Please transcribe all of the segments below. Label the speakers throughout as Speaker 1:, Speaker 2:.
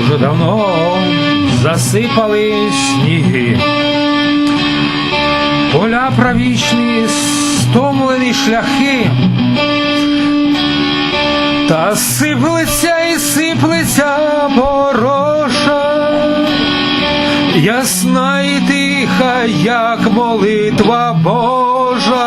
Speaker 1: Уже давно засипали сніги, поля правічні, стомлені шляхи, та сиплеться і сиплеться пороша, ясна і тиха, як молитва Божа.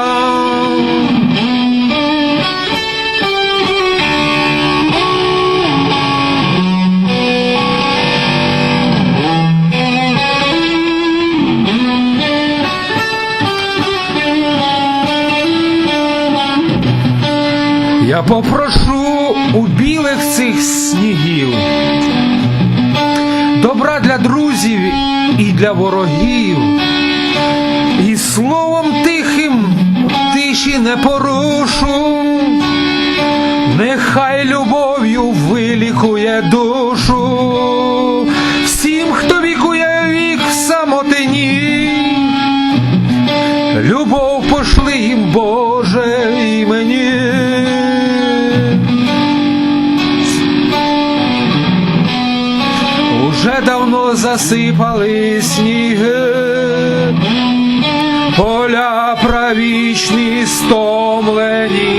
Speaker 1: Я попрошу у білих цих снігів добра для друзів і для ворогів, і словом тихим тиші не порушу, нехай любов'ю вилікує душу, всім, хто вікує вік самотині. Любов пошли їм, Боже, і мені. Уже давно засипали сніги, поля правічні стомлені,